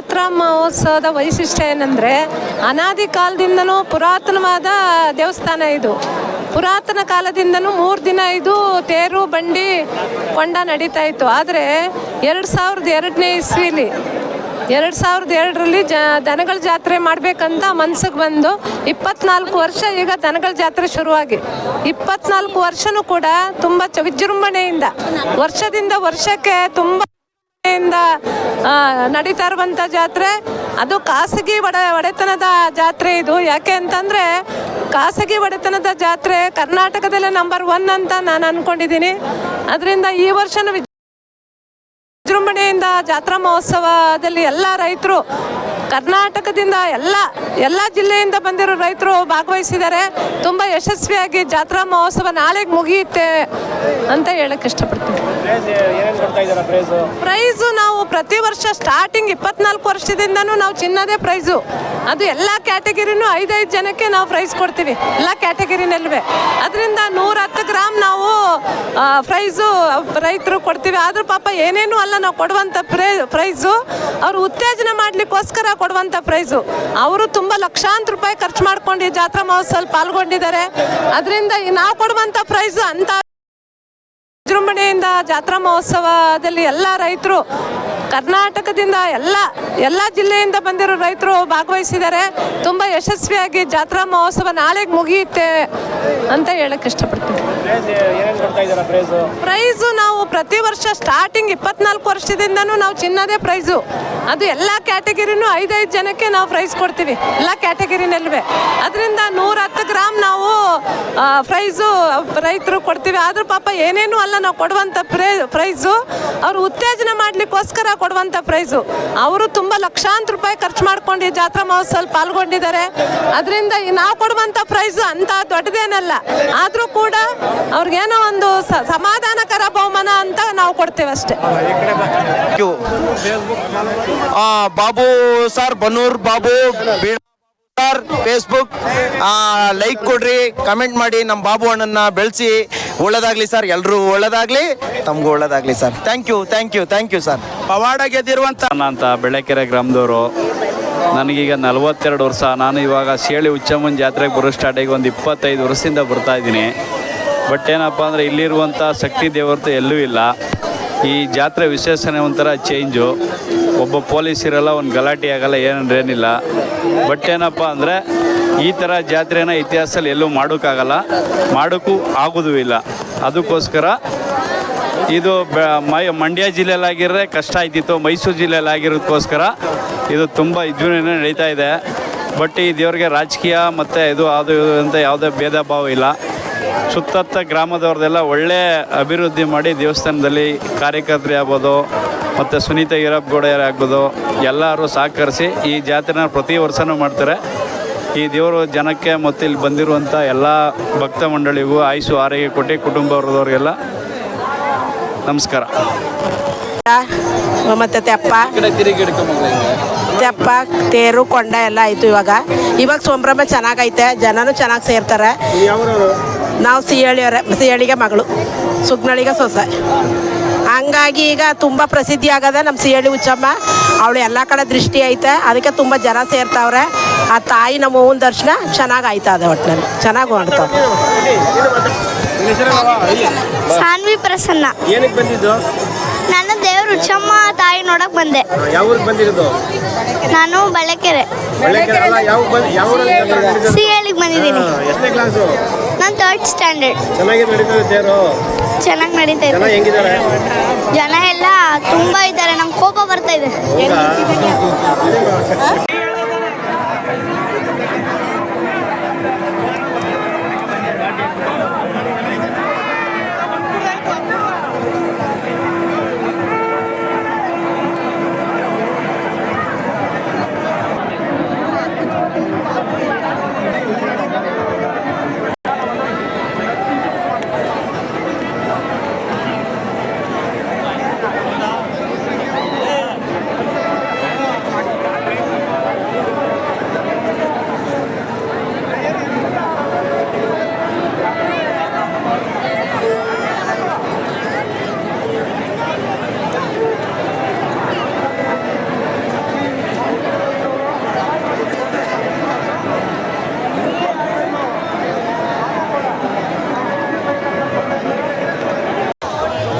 ಜಾತ್ರಾ ಮಹೋತ್ಸವದ ವೈಶಿಷ್ಟ್ಯ ಏನಂದರೆ, ಅನಾದಿ ಕಾಲದಿಂದನೂ ಪುರಾತನವಾದ ದೇವಸ್ಥಾನ ಇದು. ಪುರಾತನ ಕಾಲದಿಂದನೂ ಮೂರು ದಿನ ಇದು ತೇರು, ಬಂಡಿ, ಕೊಂಡ ನಡೀತಾ ಇತ್ತು. ಆದರೆ ಎರಡು ಸಾವಿರದ ಎರಡನೇ ಇಸ್ವಿಲಿ, ಎರಡು ಸಾವಿರದ ಎರಡರಲ್ಲಿ ಜ, ದನಗಳ ಜಾತ್ರೆ ಮಾಡಬೇಕಂತ ಮನ್ಸಿಗೆ ಬಂದು ಇಪ್ಪತ್ನಾಲ್ಕು ವರ್ಷ ಈಗ ದನಗಳ ಜಾತ್ರೆ ಶುರುವಾಗಿ. ಇಪ್ಪತ್ನಾಲ್ಕು ವರ್ಷನೂ ಕೂಡ ತುಂಬ ಚ, ವಿಜೃಂಭಣೆಯಿಂದ, ವರ್ಷದಿಂದ ವರ್ಷಕ್ಕೆ ತುಂಬ ಆ, ನಡೀತಾ ಇರುವಂಥ ಜಾತ್ರೆ ಅದು ಖಾಸಗಿ ಒಡ ಒಡೆತನದ ಜಾತ್ರೆ ಇದು. ಯಾಕೆ ಅಂತಂದರೆ ಖಾಸಗಿ ಒಡೆತನದ ಜಾತ್ರೆ ಕರ್ನಾಟಕದಲ್ಲೇ ನಂಬರ್ ಒನ್ ಅಂತ ನಾನು ಅಂದ್ಕೊಂಡಿದ್ದೀನಿ ಅದರಿಂದ ಈ ವರ್ಷನೂ ವಿಜ್- ವಿಜೃಂಭಣೆಯಿಂದ ಜಾತ್ರಾ ಮಹೋತ್ಸವದಲ್ಲಿ ಎಲ್ಲ ರೈತರು ಕರ್ನಾಟಕದಿಂದ ಎಲ್ಲ ಎಲ್ಲ ಜಿಲ್ಲೆಯಿಂದ ಬಂದಿರೋ ರೈತರು ಭಾಗವಹಿಸಿದ್ದಾರೆ. ತುಂಬ ಯಶಸ್ವಿಯಾಗಿ ಜಾತ್ರಾ ಮಹೋತ್ಸವ ನಾಳೆಗೆ ಮುಗಿಯುತ್ತೆ ಅಂತ ಹೇಳಕ್ಕೆ ಇಷ್ಟಪಡ್ತೀನಿ. ಪ್ರೈಸ್ ಪ್ರತಿ ವರ್ಷ ಸ್ಟಾರ್ಟಿಂಗ್ ಇಪ್ಪತ್ನಾಲ್ಕು ವರ್ಷದಿಂದನೂ ನಾವು ಚಿನ್ನದೇ ಪ್ರೈಸು ಅದು ಎಲ್ಲ ಕ್ಯಾಟಗಿರಿನೂ ಐದೈದು ಜನಕ್ಕೆ ನಾವು ಪ್ರೈಸ್ ಕೊಡ್ತೀವಿ. ಎಲ್ಲ ಕ್ಯಾಟಗಿರಿನಲ್ವೇ ಅದರಿಂದ ನೂರ ಹತ್ತು ಗ್ರಾಮ್ ನಾವು ಪ್ರೈಸು ರೈತರು ಕೊಡ್ತೀವಿ. ಆದರೂ ಪಾಪ ಏನೇನು ಅಲ್ಲ, ನಾವು ಕೊಡುವಂಥ ಪ್ರೈ ಪ್ರೈಸು ಅವರು ಉತ್ತೇಜನ ಮಾಡಲಿಕ್ಕೋಸ್ಕರ ಕೊಡುವಂಥ ಪ್ರೈಸು ಅವರು ತುಂಬ ಲಕ್ಷಾಂತರ ರೂಪಾಯಿ ಖರ್ಚು ಮಾಡ್ಕೊಂಡು ಜಾತ್ರಾ ಮಹೋತ್ಸವ ಪಾಲ್ಗೊಂಡಿದ್ದಾರೆ. ಅದರಿಂದ ನಾವು ಕೊಡುವಂಥ ಪ್ರೈಸು ಅಂತ ವಿಜೃಂಭಣೆಯಿಂದ ಜಾತ್ರಾ ಮಹೋತ್ಸವದಲ್ಲಿ ಎಲ್ಲ ರೈತರು ಕರ್ನಾಟಕದಿಂದ ಎಲ್ಲ ಎಲ್ಲ ಜಿಲ್ಲೆಯಿಂದ ಬಂದಿರೋ ರೈತರು ಭಾಗವಹಿಸಿದ್ದಾರೆ. ತುಂಬ ಯಶಸ್ವಿಯಾಗಿ ಜಾತ್ರಾ ಮಹೋತ್ಸವ ನಾಳೆಗೆ ಮುಗಿಯುತ್ತೆ ಅಂತ ಹೇಳಕ್ಕೆ ಇಷ್ಟಪಡ್ತೀನಿ. ಪ್ರೈಸು ನಾವು ಪ್ರತಿ ವರ್ಷ ಸ್ಟಾರ್ಟಿಂಗ್ ಇಪ್ಪತ್ನಾಲ್ಕು ವರ್ಷದಿಂದನೂ ನಾವು ಚಿನ್ನದೇ ಪ್ರೈಸು ಅದು ಎಲ್ಲ ಕ್ಯಾಟಗಿರಿನೂ ಐದೈದು ಜನಕ್ಕೆ ನಾವು ಪ್ರೈಸ್ ಕೊಡ್ತೀವಿ. ಎಲ್ಲ ಕ್ಯಾಟಗಿರಿನಲ್ವೇ ಅದರಿಂದ ನೂರ ಹತ್ತು ಗ್ರಾಮ್ ನಾವು ಪ್ರೈಸು ರೈತರು ಕೊಡ್ತೀವಿ. ಆದರೂ ಪಾಪ ಏನೇನು ಅಲ್ಲ, ನಾವು ಕೊಡುವಂಥ ಪ್ರೈ ಪ್ರೈಸು ಅವರು ಉತ್ತೇಜನ ಮಾಡಲಿಕ್ಕೋಸ್ಕರ ಕೊಡುವಂಥ ಪ್ರೈಸು ಅವರು ತುಂಬ ಲಕ್ಷಾಂತರ ರೂಪಾಯಿ ಖರ್ಚು ಮಾಡ್ಕೊಂಡು ಈ ಜಾತ್ರಾ ಮಹೋತ್ಸವದಲ್ಲಿ ಪಾಲ್ಗೊಂಡಿದ್ದಾರೆ. ಅದರಿಂದ ನಾವು ಕೊಡುವಂಥ ಪ್ರೈಸು ಅಂತ ದೊಡ್ಡದೇನಲ್ಲ. ಆದರೂ ಕೂಡ ಅವ್ರಿಗೇನೋ ಒಂದು ಸಮಾಧಾನಕರ ಬಹುಮಾನ ಅಂತ ನಾವು ಕೊಡ್ತೇವೆ ಅಷ್ಟೇ. ಯು ಆ, Babu sir Bannur Babu sir Facebook like ಕೊಡ್ರಿ ಕಮೆಂಟ್ ಮಾಡಿ ನಮ್ಮ ಬಾಬು ಅಣ್ಣನ ಬೆಳೆಸಿ. ಒಳ್ಳೇದಾಗ್ಲಿ ಸರ್ ಎಲ್ರೂ ಒಳ್ಳೇದಾಗ್ಲಿ ತಮಗೂ ಒಳ್ಳೇದಾಗ್ಲಿ sir. Thank you thank you thank you sir ಪವಾಡ ಗೆದ್ದಿರುವಂತ ಅಂತ ಬೆಳಕೆರೆ ಗ್ರಾಮದವರು ನನಗೀಗ ನಲವತ್ತೆರಡು ವರ್ಷ. ನಾನು ಇವಾಗ ಶೇಳಿ ಹುಚ್ಚಮ್ಮನ ಜಾತ್ರೆಗೆ ಬರೋ ಸ್ಟಾರ್ಟಾಗಿ ಒಂದು ಇಪ್ಪತ್ತೈದು ವರ್ಷದಿಂದ ಬರ್ತಾ ಇದ್ದೀನಿ. ಬಟ್ ಏನಪ್ಪ ಅಂದರೆ ಇಲ್ಲಿರುವಂಥ ಶಕ್ತಿ ದೇವರತೆ ಎಲ್ಲೂ ಇಲ್ಲ. ಈ ಜಾತ್ರೆ ವಿಶೇಷಣೆ ಒಂಥರ ಚೇಂಜು ಒಬ್ಬ ಪೊಲೀಸ್ ಇರಲ್ಲ, ಒಂದು ಗಲಾಟೆ ಆಗಲ್ಲ ಏನಿಲ್ಲ. ಬಟ್ ಏನಪ್ಪ ಅಂದರೆ ಈ ಥರ ಜಾತ್ರೆನ ಇತಿಹಾಸದಲ್ಲಿ ಎಲ್ಲೂ ಮಾಡೋಕ್ಕಾಗಲ್ಲ. ಮಾಡೋಕ್ಕೂ ಆಗೋದೂ ಇಲ್ಲ. ಅದಕ್ಕೋಸ್ಕರ ಇದು ಮೈ, ಮಂಡ್ಯ ಜಿಲ್ಲೆಯಲ್ಲಾಗಿದ್ರೆ ಕಷ್ಟ ಆಯ್ತಿತ್ತು. ಮೈಸೂರು ಜಿಲ್ಲೆಯಲ್ಲಾಗಿರೋದಕ್ಕೋಸ್ಕರ ಇದು ತುಂಬ ವಿಜೃಂಭಣೆ ನಡೀತಾ ಇದೆ. ಬಟ್ ಈ ದೇವ್ರಿಗೆ ರಾಜಕೀಯ ಮತ್ತು ಇದು, ಅದು ಅಂತ ಯಾವುದೇ ಭೇದ ಭಾವ ಇಲ್ಲ. ಸುತ್ತತ್ತ ಗ್ರಾಮದವ್ರದ್ದೆಲ್ಲ ಒಳ್ಳೆ ಅಭಿವೃದ್ಧಿ ಮಾಡಿ ದೇವಸ್ಥಾನದಲ್ಲಿ ಕಾರ್ಯಕರ್ತರೇ ಆಗ್ಬೋದು, ಮತ್ತು ಸುನೀತಾ ಈರಪ್ಪಗೌಡರು ಆಗ್ಬೋದು, ಎಲ್ಲರೂ ಸಹಕರಿಸಿ ಈ ಜಾತ್ರೆನ ಪ್ರತಿ ವರ್ಷವೂ ಮಾಡ್ತಾರೆ. ಈ ದೇವರು ಜನಕ್ಕೆ ಮತ್ತು ಇಲ್ಲಿ ಬಂದಿರುವಂಥ ಎಲ್ಲ ಭಕ್ತ ಮಂಡಳಿಗೂ ಆಯುಸು ಆರೋಗ್ಯ ಕೊಟ್ಟು ಕುಟುಂಬ ವರ್ಗದವ್ರಿಗೆಲ್ಲ ನಮಸ್ಕಾರ ಮತ್ತೆ ತೆಪ್ಪ ತೆಪ್ಪ ತೇರು, ಕೊಂಡ ಎಲ್ಲ ಆಯಿತು ಇವಾಗ. ಇವಾಗ ಸಂಭ್ರಮ ಚೆನ್ನಾಗೈತೆ, ಜನನು ಚೆನ್ನಾಗಿ ಸೇರ್ತಾರೆ. ನಾವು ಸಿಹಳಿಯವರೇ ಸಿಹಳಿಗೆ ಮಗಳು ಸುಗ್ನಳಿಗೆ ಸೊಸೆ. ಹಂಗಾಗಿ ಈಗ ತುಂಬ ಪ್ರಸಿದ್ಧಿ ಆಗದ ನಮ್ಮ ಸಿಹಳಿ ಹುಚ್ಚಮ್ಮ ಅವಳು ಎಲ್ಲ ಕಡೆ ದೃಷ್ಟಿ ಐತೆ ಅದಕ್ಕೆ ತುಂಬ ಜನ ಸೇರ್ತಾವ್ರೆ. ಆ ತಾಯಿ ನಮ್ಮ ಹೂವಿನ ದರ್ಶನ ಚೆನ್ನಾಗಿ ಆಯ್ತದೆ ಒಟ್ಟಿನಲ್ಲಿ ಚೆನ್ನಾಗಿ ಮಾಡ್ತಾವೆ ಸಾನ್ವಿ ಪ್ರಸನ್ನ. ಏನಕ್ಕೆ ಬಂದಿದ್ದು? ನಾನು ದೇವ್ರ ಹುಚ್ಚಮ್ಮ ತಾಯಿ ನೋಡಕ್ ಬಂದೆ. ಯಾವ ಊರಿಗೆ ಬಂದಿರೋದು? ನಾನು ಬಳ್ಳಕೆರೆ. ಸಿಹಳಿಗೆ? ಬಂದಿದ್ದೀನಿ. ಎಷ್ಟನೇ ಕ್ಲಾಸು ನಾನು ತರ್ಡ್ ಸ್ಟ್ಯಾಂಡರ್ಡ್ ಚೆನ್ನಾಗಿ ನಡೀತದೆ ತೇರು. ಚೆನ್ನಾಗಿ ನಡೀತಾ ಜನ ಇದೆ ಹೆಂಗಿದ್ದಾರೆ? ಜನ ಎಲ್ಲ ತುಂಬಾ ಇದ್ದಾರೆ. ನಂಗೆ ಕೋಪ ಬರ್ತಾ ಇದೆ.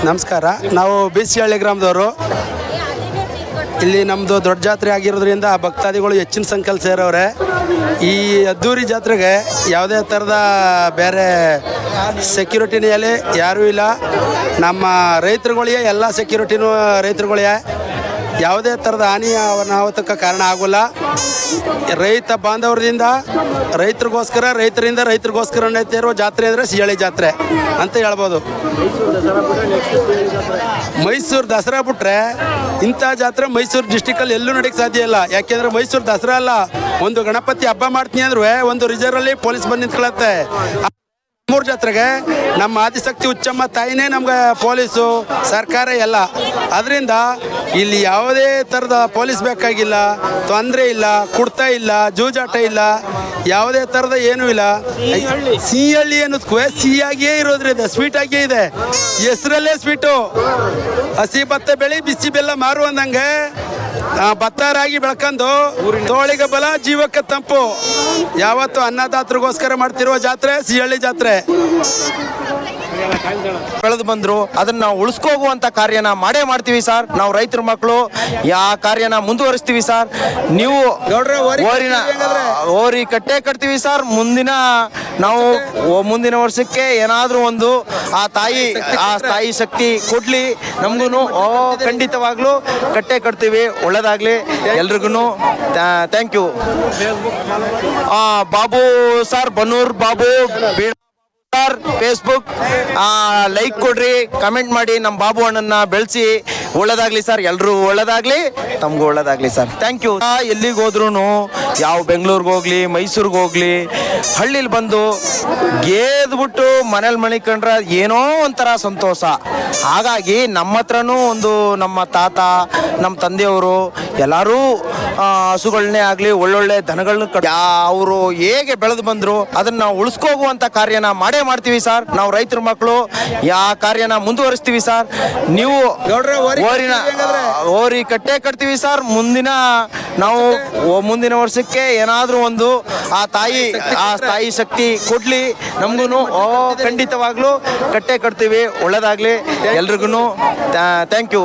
ನಮಸ್ಕಾರ. ನಾವು ಬಿ ಸಿ ಹಳ್ಳಿ ಗ್ರಾಮದವರು. ಇಲ್ಲಿ ನಮ್ಮದು ದೊಡ್ಡ ಜಾತ್ರೆ ಆಗಿರೋದ್ರಿಂದ ಭಕ್ತಾದಿಗಳು ಹೆಚ್ಚಿನ ಸಂಖ್ಯೆಯಲ್ಲಿ ಸೇರವ್ರೆ. ಈ ಅದ್ದೂರಿ ಜಾತ್ರೆಗೆ ಯಾವುದೇ ಥರದ ಬೇರೆ ಸೆಕ್ಯೂರಿಟಿನಲ್ಲಿ ಯಾರೂ ಇಲ್ಲ. ನಮ್ಮ ರೈತರುಗಳಿಗೆ ಎಲ್ಲ ಸೆಕ್ಯೂರಿಟಿನೂ ರೈತರುಗಳಿಗೆ. ಯಾವುದೇ ಥರದ ಹಾನಿ ಅನಾಹುತಕ್ಕೆ ಕಾರಣ ಆಗೋಲ್ಲ. ರೈತ ಬಾಂಧವರದಿಂದ, ರೈತರಿಗೋಸ್ಕರ, ರೈತರಿಂದ ರೈತರಿಗೋಸ್ಕರ ಇರುವ ಜಾತ್ರೆ ಅಂದರೆ ಸಿಹಳಿ ಜಾತ್ರೆ ಅಂತ ಹೇಳ್ಬೋದು. ಮೈಸೂರು ದಸರಾ ಬಿಟ್ರೆ ಇಂಥ ಜಾತ್ರೆ ಮೈಸೂರು ಡಿಸ್ಟಿಕಲ್ಲಿ ಎಲ್ಲೂ ನಡೆಯಕ್ಕೆ ಸಾಧ್ಯ ಇಲ್ಲ. ಯಾಕೆಂದ್ರೆ ಮೈಸೂರು ದಸರಾ ಅಲ್ಲ, ಒಂದು ಗಣಪತಿ ಹಬ್ಬ ಮಾಡ್ತೀನಿ ಅಂದ್ರೆ ಒಂದು ರಿಸರ್ವಲ್ಲಿ ಪೊಲೀಸ್ ಬಂದು ನಿಂತ್ಕೊಳತ್ತೆ ಮೂರು ಜಾತ್ರೆಗೆ ನಮ್ಮ ಆದಿಶಕ್ತಿ ಉಚ್ಚಮ್ಮ ತಾಯಿನೇ ನಮ್ಗೆ ಪೊಲೀಸು, ಸರ್ಕಾರ ಎಲ್ಲ. ಅದರಿಂದ ಇಲ್ಲಿ ಯಾವುದೇ ಥರದ ಪೊಲೀಸ್ ಬೇಕಾಗಿಲ್ಲ, ತೊಂದರೆ ಇಲ್ಲ, ಕುಡ್ತಾ ಇಲ್ಲ, ಜೂಜಾಟ ಇಲ್ಲ, ಯಾವುದೇ ಥರದ ಏನೂ ಇಲ್ಲ. ಸಿಹಳ್ಳಿ ಅನ್ನೋದಕ್ಕೂ ಸಿಹಿಯಾಗಿಯೇ ಇರೋದ್ರಿಂದ ಸ್ವೀಟ್ ಆಗಿಯೇ ಇದೆ. ಹೆಸರಲ್ಲೇ ಸ್ವೀಟು. ಹಸಿ ಭತ್ತ ಬೆಳಿ, ಬಿಸಿ ಬೆಲ್ಲ ಮಾರು ಅಂದಂಗೆ ಭತ್ತ ರಾಗಿ ಬೆಳ್ಕೊಂಡು ತೋಳಿಗೆ ಬಲ, ಜೀವಕ್ಕೆ ತಂಪು. ಯಾವತ್ತು ಅನ್ನದಾತರಿಗೋಸ್ಕರ ಮಾಡ್ತಿರುವ ಜಾತ್ರೆ ಸಿಹಳ್ಳಿ ಜಾತ್ರೆ. ಬೆಳೆದು ಬಂದ್ರು ಅದನ್ನ ನಾವು ಉಳಿಸ್ಕೋಗುವಂತ ಕಾರ್ಯನ ಮಾಡೇ ಮಾಡ್ತೀವಿ ಸರ್. ನಾವು ರೈತರ ಮಕ್ಕಳು ಆ ಕಾರ್ಯನ ಮುಂದುವರಿಸ್ತೀವಿ ಸರ್. ನೀವು ಓರಿನ ಓರಿ ಕಟ್ಟೆ ಕಟ್ತೀವಿ ಸರ್. ಮುಂದಿನ ನಾವು ಮುಂದಿನ ವರ್ಷಕ್ಕೆ ಏನಾದ್ರೂ ಒಂದು ಆ ತಾಯಿ ಆ ತಾಯಿ ಶಕ್ತಿ ಕೊಡ್ಲಿ. ನಮ್ಗೂ ಖಂಡಿತವಾಗ್ಲು ಕಟ್ಟೆ ಕಟ್ತೀವಿ. ಒಳ್ಳೇದಾಗ್ಲಿ. ಎಲ್ರಿಗೂ thank you Babu sir Bannur Babu Facebook like ಕೊಡ್ರಿ ಕಮೆಂಟ್ ಮಾಡಿ ನಮ್ಮ ಬಾಬು ಅಣ್ಣನ ಬೆಳೆಸಿ. ಒಳ್ಳೇದಾಗ್ಲಿ ಸರ್ ಎಲ್ಲರೂ ಒಳ್ಳೇದಾಗ್ಲಿ, ತಮ್ಗೂ ಒಳ್ಳೇದಾಗ್ಲಿ ಸರ್ ಥ್ಯಾಂಕ್ ಯು ಎಲ್ಲಿಗೆ ಹೋದ್ರು ಯಾವ ಬೆಂಗಳೂರಿಗೆ ಹೋಗ್ಲಿ, ಮೈಸೂರಿಗೆ ಹೋಗ್ಲಿ, ಹಳ್ಳಿಲಿ ಬಂದು ಗೇದ್ಬಿಟ್ಟು ಮನೇಲಿ ಮಣಿಕೊಂಡ್ರೆ ಏನೋ ಒಂಥರ ಸಂತೋಷ. ಹಾಗಾಗಿ ನಮ್ಮ ಹತ್ರನೂ ಒಂದು ನಮ್ಮ ತಾತ ನಮ್ಮ ತಂದೆಯವರು ಎಲ್ಲರೂ ಹಸುಗಳನ್ನೇ ಆಗಲಿ ಒಳ್ಳೊಳ್ಳೆ ದನಗಳನ್ನ ಅವರು ಹೇಗೆ ಬೆಳೆದು ಬಂದ್ರು ಅದನ್ನ ನಾವು ಉಳಿಸ್ಕೋಗುವಂಥ ಕಾರ್ಯನ ಮಾಡೇ ಮಾಡ್ತೀವಿ ಸರ್. ನಾವು ರೈತರ ಮಕ್ಕಳು ಯಾ ಕಾರ್ಯನ ಮುಂದುವರಿಸ್ತೀವಿ ಸರ್. ನೀವು ಓರಿನ? ಓರಿ ಕಟ್ಟೆ ಕಟ್ತೀವಿ ಸರ್. ಮುಂದಿನ ನಾವು ಮುಂದಿನ ವರ್ಷಕ್ಕೆ ಏನಾದರೂ ಒಂದು ಆ ತಾಯಿ ಆ ತಾಯಿ ಶಕ್ತಿ ಕೊಡ್ಲಿ. ನಮಗೂ ಖಂಡಿತವಾಗ್ಲೂ ಕಟ್ಟೆ ಕಟ್ತೀವಿ. ಒಳ್ಳೇದಾಗ್ಲಿ. ಎಲ್ರಿಗೂ ಥ್ಯಾಂಕ್ ಯು